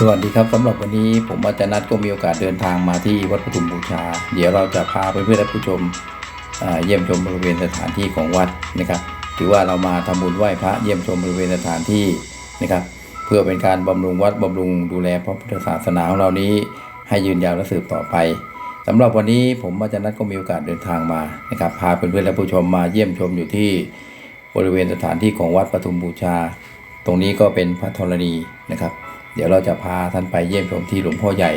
สวัสดีครับสำหรับวันนี้ผมอาจารย์นัดก็มีโอกาสเดินทางมาที่วัดปทุมบูชา เดี๋ยวเราจะพาเพื่อนๆและผู้ชมเยี่ยมชมบริเวณสถานที่ของวัดนะครับ ถือว่าเรามาทำบุญไหว้พระเยี่ยมชมบริเวณสถานที่นะครับ เพื่อเป็นการบำรุงวัดบำรุงดูแลพระพุทธศาสนาของเรานี้ ให้ยืนยาวและสืบต่อไปสำหรับวันนี้ผมอาจารย์นัดก็มีโอกาสเดินทางมานะครับพาเพื่อนๆและผู้ชมมาเยี่ยมชมอยู่ที่บริเวณสถานที่ของวัดปทุมบูชา ตรงนี้ก็เป็นพระธรณีนะครับ เดี๋ยวเราจะพาท่านไปเยี่ยมชมที่หลวงพ่อใหญ่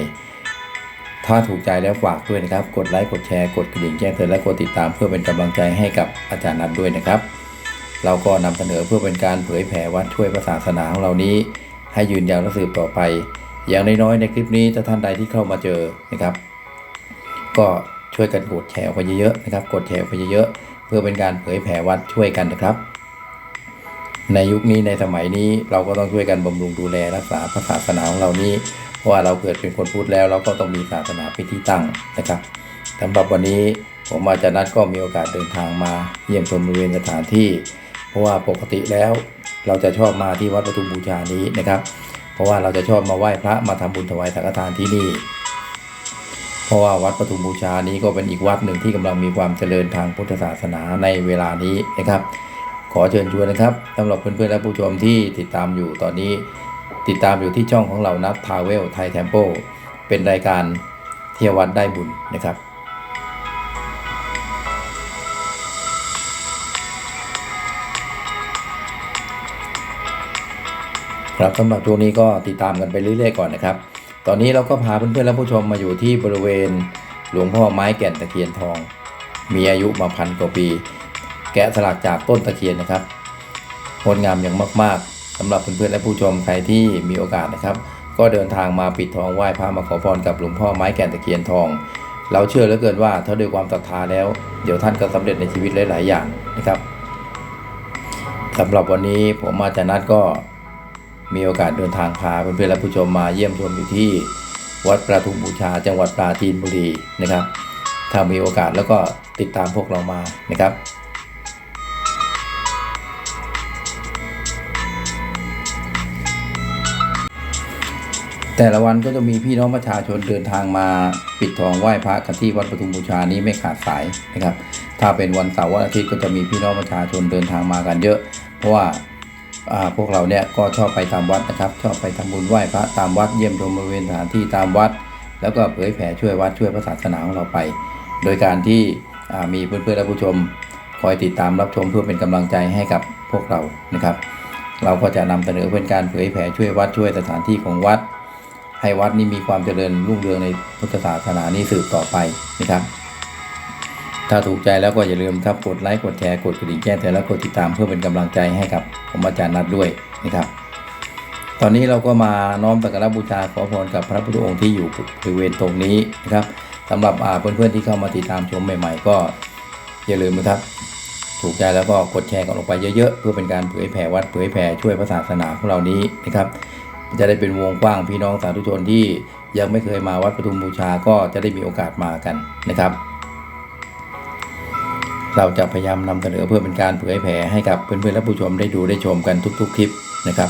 ถ้าถูกใจแล้วฝากด้วยนะครับ กดไลค์ กดแชร์ กดกระดิ่งแจ้งเตือนและกดติดตามเพื่อเป็นกำลังใจให้กับอาจารย์นัดด้วยนะครับ เราก็นำเสนอเพื่อเป็นการเผยแผ่วัดช่วยพระศาสนาของเรานี้ ให้ยืนยาวและสืบต่อไป อย่างน้อยๆในคลิปนี้ถ้าท่านใดที่เข้ามาเจอนะครับ ก็ช่วยกันกดแชร์ไปเยอะๆนะครับ กดแชร์ไปเยอะๆเพื่อเป็นการเผยแผ่วัดช่วยกันนะครับ ในยุคนี้ในสมัยนี้เราก็ต้องช่วยกันบำรุงดูแลรักษาพระศาสนาของเรานี้ เพราะว่าเราเกิดเป็นคนพุทธแล้ว เราก็ต้องมีศาสนาเป็นที่ตั้งนะครับสำหรับวันนี้ผมอาจารย์นัดก็มีโอกาสเดินทางมาเยี่ยมชมบริเวณสถานที่ เพราะว่าปกติแล้วเราจะชอบมาที่วัดปทุมบูชานี้นะครับ เพราะว่าเราจะชอบมาไหว้พระมาทำบุญถวายสังฆทานที่นี่ เพราะว่าวัดปทุมบูชานี้ก็เป็นอีกวัดหนึ่งที่กำลังมีความเจริญทางพุทธศาสนาในเวลานี้นะครับ ขอเชิญชวนนะครับสำหรับเพื่อนๆและผู้ชมที่ติดตามอยู่ตอนนี้ ติดตามอยู่ที่ช่องของเรานับทาวเวลไทยเทมโปเป็นรายการเที่ยววัดได้บุญนะครับครับสำหรับช่วงนี้ก็ติดตามกันไปเรื่อยๆก่อนนะครับ ตอนนี้เราก็พาเพื่อนๆและผู้ชมมาอยู่ที่บริเวณหลวงพ่อไม้แก่นตะเคียนทอง มีอายุมาพันกว่าปี แกะสลักจากต้นตะเคียนนะครับงดงามอย่างมาก ๆสำหรับเพื่อนๆและผู้ชมใครที่มีโอกาสนะครับ ก็เดินทางมาปิดทองไหว้พระมาขอพรกับหลวงพ่อไม้แก่นตะเคียนทอง เราเชื่อเหลือเกินว่าถ้าด้วยความศรัทธาแล้ว เดี๋ยวท่านก็สำเร็จในชีวิตหลาย ๆ อย่างนะครับสำหรับวันนี้ผมอาจารย์นัดก็มีโอกาสเดินทางพาเพื่อนๆและผู้ชมมาเยี่ยมชมอยู่ที่วัดประทุมบูชาจังหวัดปราจีนบุรีนะครับ ถ้ามีโอกาสแล้วก็ติดตามพวกเรามานะครับ แต่ละวันก็จะมีพี่น้องประชาชนเดินทางมาปิดทองไหว้พระกันที่วัดปทุมบูชานี้ไม่ขาดสายนะครับ ถ้าเป็นวันเสาร์วันอาทิตย์ก็จะมีพี่น้องประชาชนเดินทางมากันเยอะ เพราะว่าพวกเราเนี่ยก็ชอบไปตามวัดนะครับ ชอบไปทำบุญไหว้พระตามวัดเยี่ยมชมบริเวณสถานที่ตามวัด แล้วก็เผยแผ่ช่วยวัดช่วยพระศาสนาของเราไป โดยการที่อ่ามีเพื่อนๆและผู้ชมคอยติดตามรับชมเพื่อเป็นกำลังใจให้กับพวกเรานะครับ เราก็จะนำเสนอเป็นการเผยแผ่ช่วยวัดช่วยสถานที่ของวัด ให้วัดนี้มีความเจริญรุ่งเรืองในพุทธศาสนานี้สืบต่อไปนะครับ ถ้าถูกใจแล้วก็อย่าลืมครับกดไลค์กดแชร์กดกระดิ่งแจ้งเตือนและกดติดตามเพื่อเป็นกำลังใจให้กับผมอาจารย์นัดด้วยนะครับ ตอนนี้เราก็มาน้อมสักการะบูชาขอพรกับพระพุทธองค์ที่อยู่บริเวณตรงนี้นะครับสำหรับเพื่อนๆที่เข้ามาติดตามชมใหม่ๆ ก็อย่าลืมนะครับถูกใจแล้วก็กดแชร์กันลงไปเยอะๆ เพื่อเป็นการเผยแผ่วัดเผยแผ่ช่วยพระศาสนาของเรานี้นะครับ จะได้เป็นวงกว้างพี่น้องสาธุชนที่ยังไม่เคยมาวัดปทุมบูชาก็จะได้มีโอกาสมากันนะครับ เราจะพยายามนำเสนอเพื่อเป็นการเผยแผ่ให้กับเพื่อนๆและผู้ชมได้ดูได้ชมกันทุก ๆ คลิปนะครับ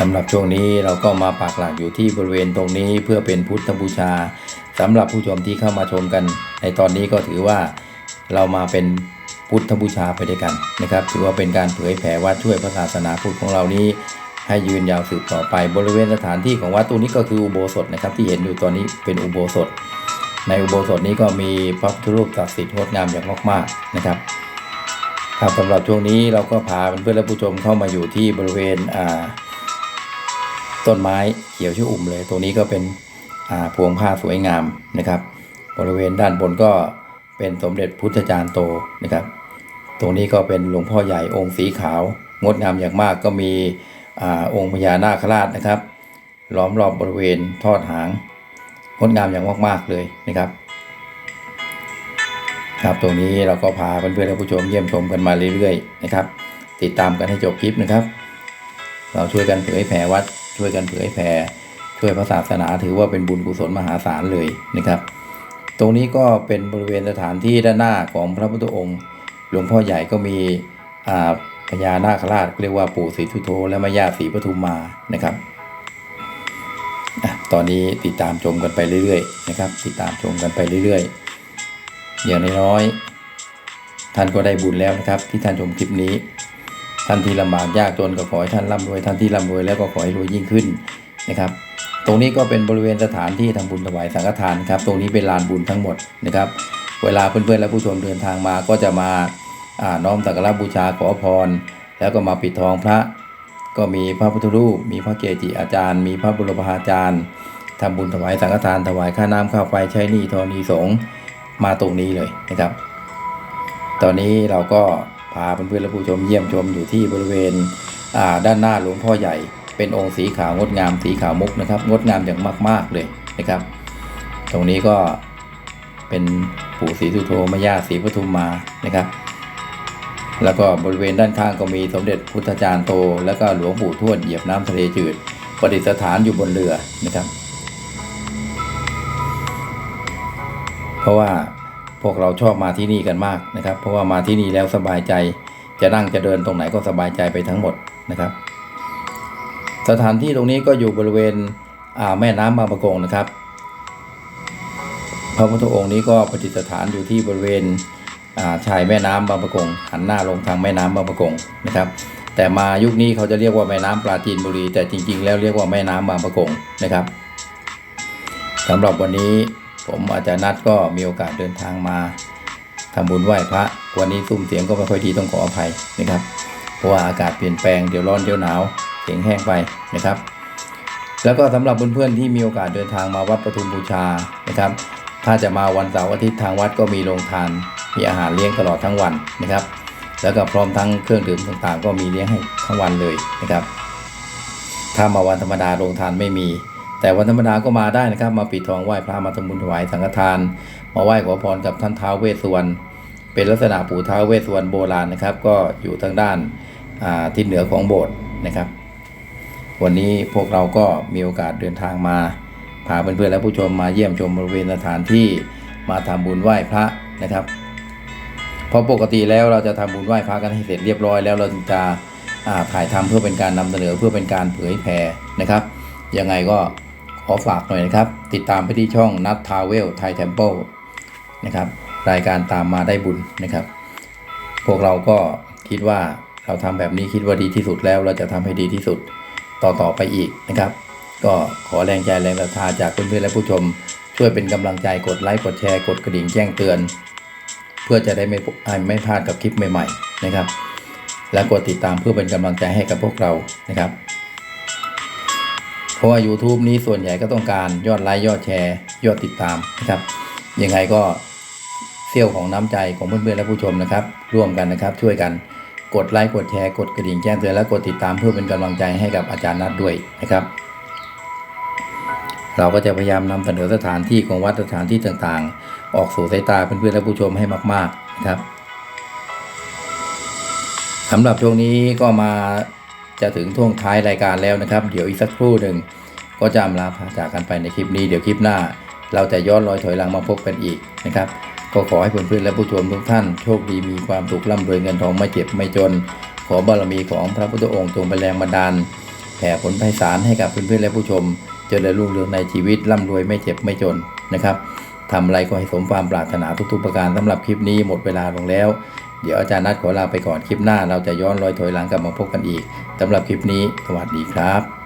สำหรับช่วงนี้เราก็มาปักหลักอยู่ที่บริเวณตรงนี้เพื่อเป็นพุทธบูชาสำหรับผู้ชมที่เข้ามาชมกัน ในตอนนี้ก็ถือว่าเรามาเป็น พุทธบูชาไปด้วยกันนะครับ ถือว่าเป็นการเผยแผ่วัดช่วยพระศาสนาพุทธของเรานี้ให้ยืนยาวสืบต่อไปบริเวณสถานที่ของวัดตรงนี้ก็คืออุโบสถนะครับ ที่เห็นอยู่ตอนนี้เป็นอุโบสถ ในอุโบสถนี้ก็มีพระพุทธรูปศักดิ์สิทธิ์งดงามอย่างมากๆนะครับครับสำหรับช่วงนี้เราก็พาเพื่อนและผู้ชมเข้ามาอยู่ที่บริเวณต้นไม้เขียวชอุ่มเลยตรงนี้ก็เป็นพวงผ้าสวยงามนะครับ บริเวณด้านบนก็ เป็นสมเด็จพุทธจารย์โตนะครับ ตรงนี้ก็เป็นหลวงพ่อใหญ่องค์สีขาว งดงามอย่างมากก็มีอาองค์พญานาคราชนะครับ ล้อมรอบบริเวณทอดหาง งดงามอย่างมากๆเลยนะครับ ครับตรงนี้เราก็พาเพื่อนๆและผู้ชมเยี่ยมชมกันมาเรื่อยๆนะครับ ติดตามกันให้จบคลิปนะครับ เราช่วยกันเผยแผ่วัดช่วยกันเผยแผ่ช่วยพระศาสนาถือว่าเป็นบุญกุศลมหาศาลเลยนะครับ ตรงนี้ก็เป็นบริเวณสถานที่ด้านหน้าของพระพุทธองค์ หลวงพ่อใหญ่ก็มีพญานาคราชเรียกว่าปู่ศรีสุโธและแม่ย่าศรีปทุมมานะครับอตอนนี้ติดตามชมกันไปเรื่อยๆนะครับ ติดตามชมกันไปเรื่อยๆ อย่างน้อยๆท่านก็ได้บุญแล้วนะครับ ที่ท่านชมคลิปนี้ ท่านที่ลำบากยากจนก็ขอให้ท่านร่ำรวยท่านที่ร่ำรวยแล้วก็ขอให้รวยยิ่งขึ้นนะครับ ตรงนี้ก็เป็นบริเวณสถานที่ทำบุญถวายสังฆทานครับ ตรงนี้เป็นลานบุญทั้งหมดนะครับ เวลาเพื่อนๆและผู้ชมเดินทางมาก็จะมาน้อมสักการะบูชาขอพร แล้วก็มาปิดทองพระ ก็มีพระพุทธรูป มีพระเกจิอาจารย์ มีพระบุรพาจารย์ทำบุญถวายสังฆทานถวายค่าน้ำค่าไฟใช้หนี้ทอนีสงฆ์มาตรงนี้เลยนะครับ ตอนนี้เราก็พาเพื่อนๆและผู้ชมเยี่ยมชมอยู่ที่บริเวณด้านหน้าหลวงพ่อใหญ่ เป็นองค์สีขาวงดงามสีขาวมุกนะครับ งดงามอย่างมาก ๆเลยนะครับ ตรงนี้ก็เป็นปู่ศรีสุโธมย่าศรีปทุมมานะครับ แล้วก็บริเวณด้านข้างก็มีสมเด็จพุทธจารย์โต แล้วก็หลวงปู่ทวดเหยียบน้ำทะเลจืดประดิษฐานอยู่บนเรือนะครับ เพราะว่าพวกเราชอบมาที่นี่กันมากนะครับ เพราะว่ามาที่นี่แล้วสบายใจจะนั่งจะเดินตรงไหนก็สบายใจไปทั้งหมดนะครับ สถานที่ตรงนี้ก็อยู่บริเวณแม่น้ำบางประกงนะครับ พระพุทธองค์นี้ก็ประดิษฐานอยู่ที่บริเวณาชายแม่น้ำบางประกงหันหน้าลงทางแม่น้ำบางประกงนะครับ แต่มายุคนี้เขาจะเรียกว่าแม่น้ำปราจีนบุรี แต่จริง ๆ แล้วเรียกว่าแม่น้ำบางประกงนะครับสำหรับวันนี้ผมอาจารย์นัดก็มีโอกาสเดินทางมาทำบุญไหว้พระ วันนี้ซุ้มเสียงก็ไม่ค่อยดีต้องขออภัยนะครับ เพราะว่าอากาศเปลี่ยนแปลงเดี๋ยวร้อนเดี๋ยวหนาว เสียงแห้งไปนะครับ แล้วก็สำหรับเพื่อนๆที่มีโอกาสเดินทางมาวัดปทุมบูชานะครับ ถ้าจะมาวันเสาร์อาทิตย์ทางวัดก็มีโรงทาน มีอาหารเลี้ยงตลอดทั้งวันนะครับ แล้วก็พร้อมทั้งเครื่องดื่มต่างๆ ก็มีเลี้ยงให้ทั้งวันเลยนะครับ ถ้ามาวันธรรมดาโรงทานไม่มี แต่วันธรรมดาก็มาได้นะครับ มาปิดทองไหว้พระมาทำบุญถวายสังฆทาน มาไหว้ขอพรกับท่านท้าวเวสสุวรรณเป็นลักษณะปู่ท้าวเวสสุวรรณโบราณนะครับ ก็อยู่ทางด้านทิศเหนือของโบสถ์นะครับ วันนี้พวกเราก็มีโอกาสเดินทางมาพาเพื่อนๆและผู้ชมมาเยี่ยมชมบริเวณสถานที่มาทำบุญไหว้พระนะครับเพราะปกติแล้วเราจะทำบุญไหว้พระกันให้เสร็จเรียบร้อยแล้วเราจะถ่ายทำเพื่อเป็นการนำเสนอเพื่อเป็นการเผยแผ่นะครับยังไงก็ขอฝากหน่อยนะครับ ติดตามไปที่ช่องนัททาวเวลไทยเทมเพิลนะครับรายการตามมาได้บุญนะครับ พวกเราก็คิดว่าเราทำแบบนี้คิดว่าดีที่สุดแล้วเราจะทำให้ดีที่สุด ต่อต่อไปอีกนะครับ ก็ขอแรงใจแรงศรัทธาจากเพื่อนๆและผู้ชม ช่วยเป็นกำลังใจกดไลค์กดแชร์กดกระดิ่งแจ้งเตือน เพื่อจะได้ไม่ไม่พลาดกับคลิปใหม่ๆนะครับ และกดติดตามเพื่อเป็นกำลังใจให้กับพวกเรานะครับ เพราะว่า YouTube นี้ส่วนใหญ่ก็ต้องการยอดไลค์ยอดแชร์ ยอดติดตามนะครับยังไงก็เสี้ยวของน้ำใจของเพื่อนๆและผู้ชมนะครับ ร่วมกันนะครับช่วยกัน กดไลค์กดแชร์กดกระดิ่งแจ้งเตือนและกดติดตามเพื่อเป็นกำลังใจให้กับอาจารย์นัดด้วยนะครับ เราก็จะพยายามนำเสนอสถานที่ของวัดสถานที่ต่างๆ ออกสู่สายตาเพื่อนๆและผู้ชมให้มากๆนะครับสำหรับช่วงนี้ก็มาจะถึงท่วงท้ายรายการแล้วนะครับ เดี๋ยวอีกสักครู่หนึ่งก็จะอำลาพาจากกันไปในคลิปนี้เดี๋ยวคลิปหน้า เราจะย้อนรอยถอยหลังมาพบกันอีกนะครับ ก็ขอให้เพื่อนๆและผู้ชมทุกท่าน โชคดีมีความสุขร่ำรวยเงินทองไม่เจ็บไม่จน ขอบารมีของพระพุทธองค์จงเป็นแรงบันดาลแผ่ผลไพศาลให้กับเพื่อนๆและผู้ชม เจริญรุ่งเรืองในชีวิตร่ำรวยไม่เจ็บไม่จนนะครับทำอะไรก็ให้สมความปรารถนาทุกๆประการสำหรับคลิปนี้หมดเวลาลงแล้ว เดี๋ยวอาจารย์นัดขอลาไปก่อนคลิปหน้า เราจะย้อนรอยถอยหลังกลับมาพบกันอีกสำหรับคลิปนี้ สวัสดีครับ